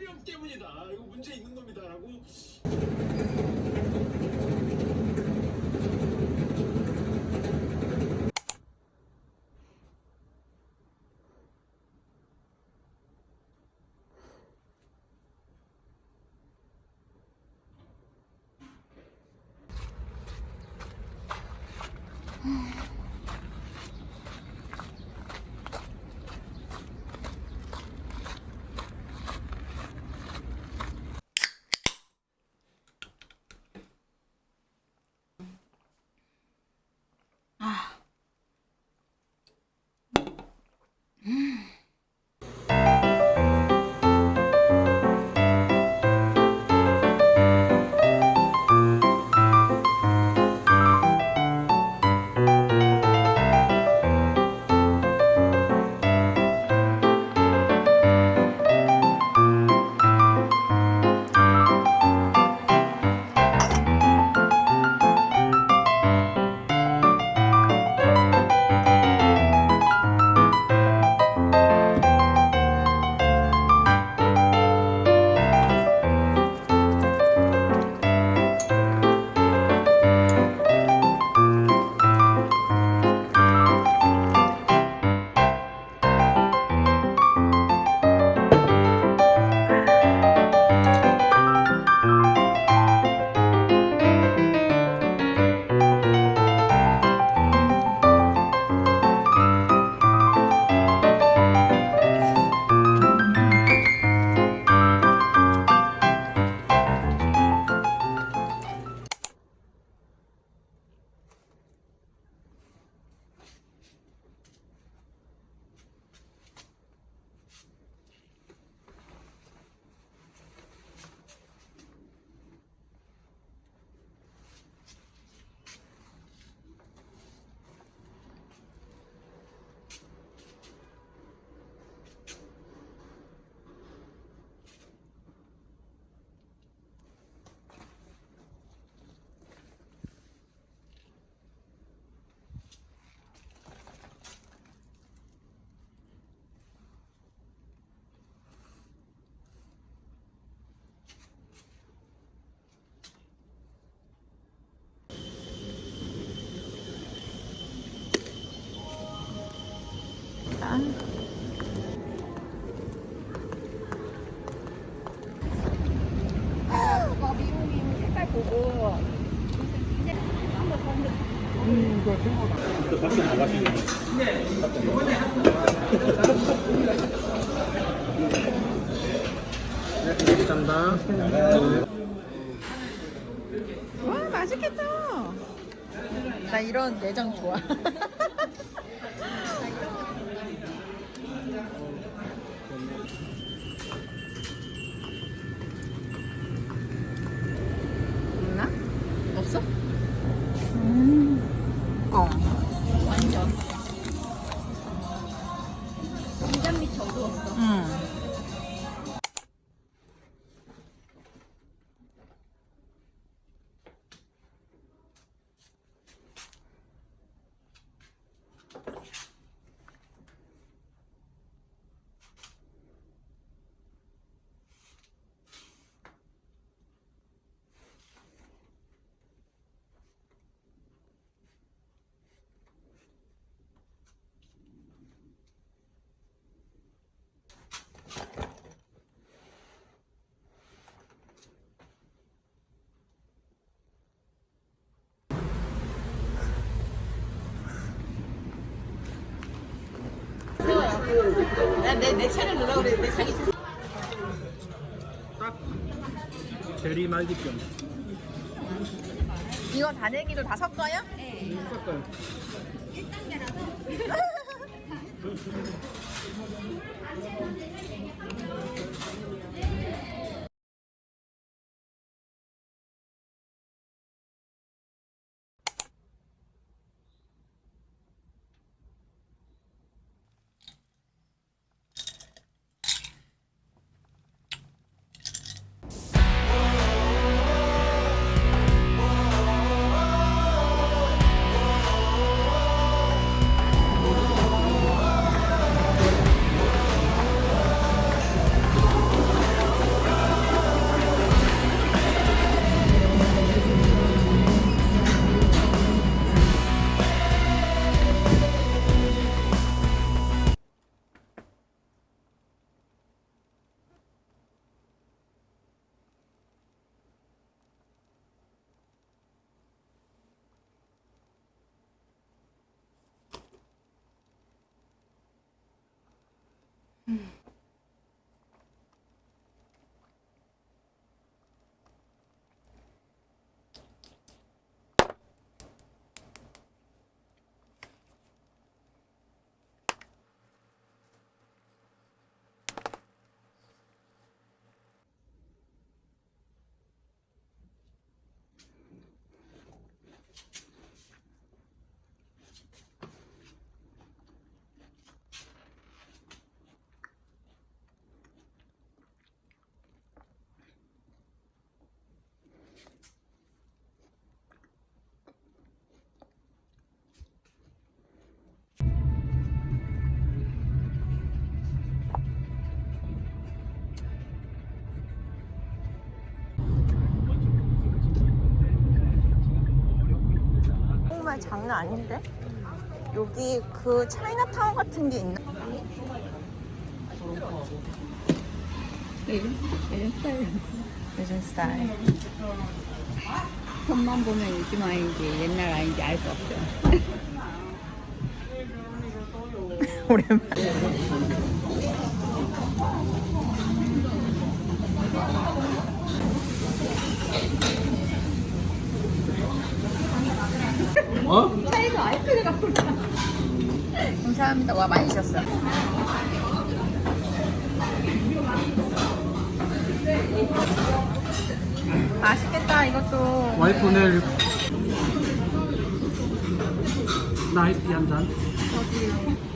명 때문이다. 이거 문제 있는 놈이다라고 와 맛있겠다. 나 이런 내장 좋아. 내 차를 넣으라고 그래. 내 자기 차. 딱 제리 말기병. 이거 단행이도 다 섞어요? 네. 섞어요. 1단계라서. Mm. 정말 장난 아닌데? 여기 그 차이나타운 같은 게 있나? 예전, 예전 스타일. 요즘 스타일. 선만 보면 요즘 아이인지 옛날 아이인지 알 수 없죠. 오랜만에. 어? 차에서 아이스크림 갖고 감사합니다. 와 많이 주셨어. 맛있겠다 이것도. 와이프 오늘 나이스 한 잔. 저기요.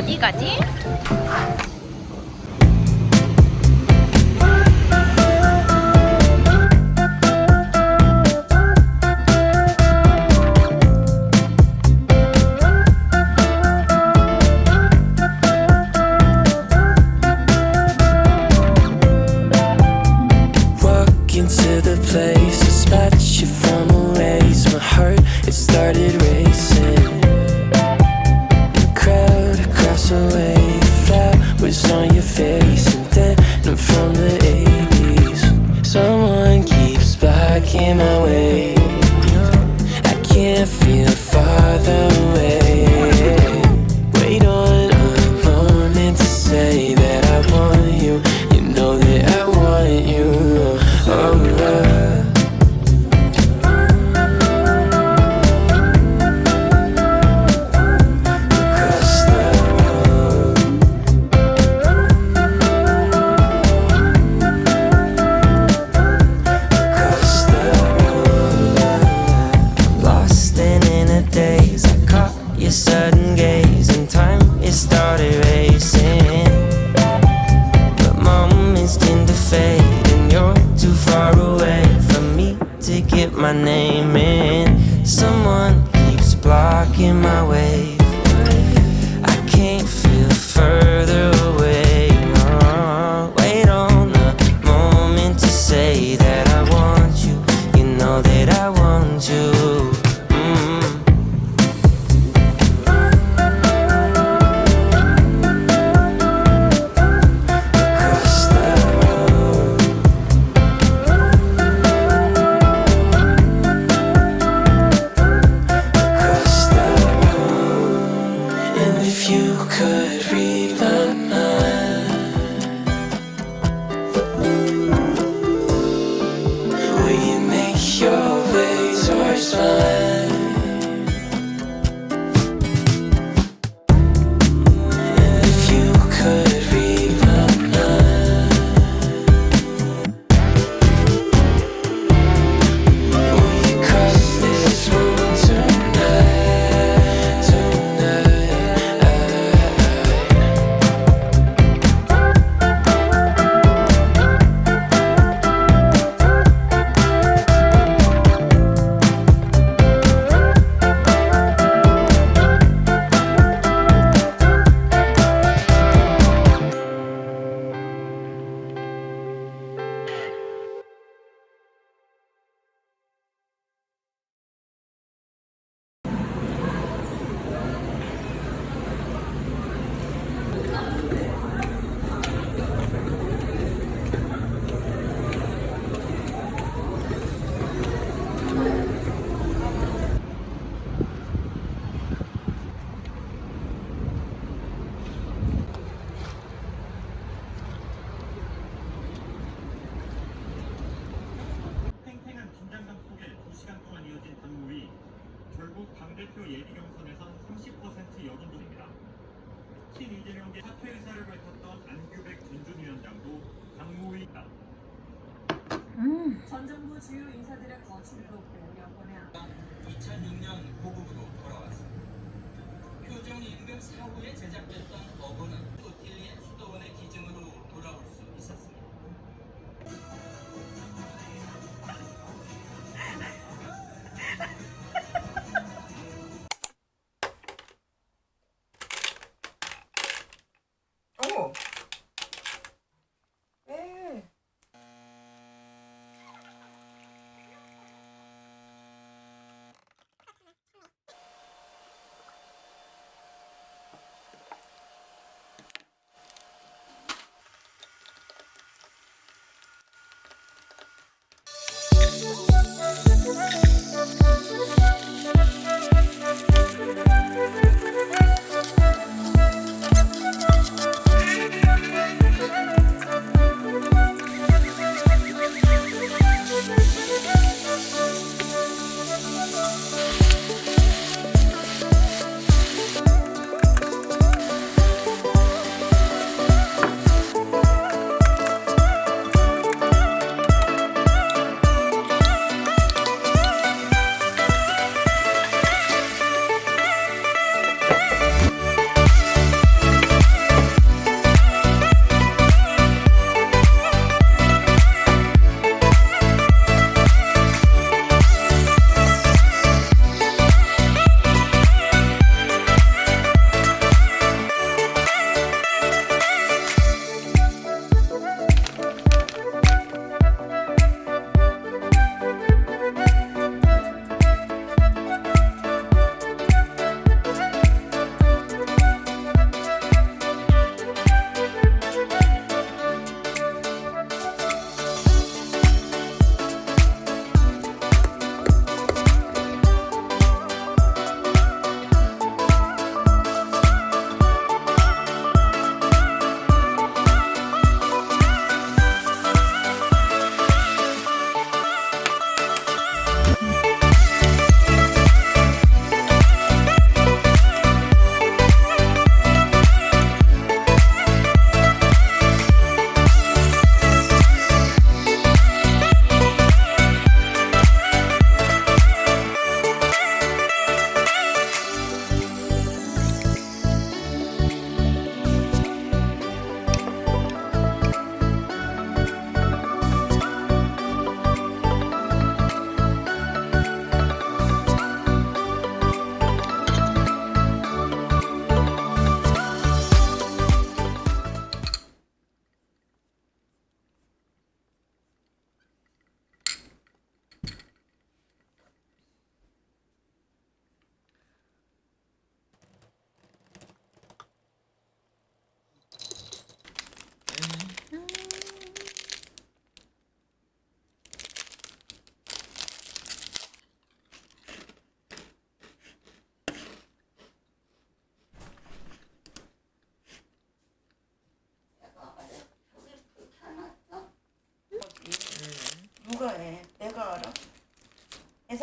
어디 가지? your face or shine. 주요 인사들의 거취록도 영번에 2006년 고국으로 돌아왔습니다. 표정 임금 사후에 제작됐던 어부는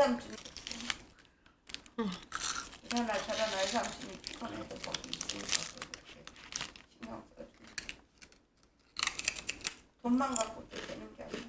삼촌. 이러나 저러나 애삼촌이 피곤해도 거기 있으니까 그렇게 신경 써주고. 돈만 갖고 또 되는 게 아니야.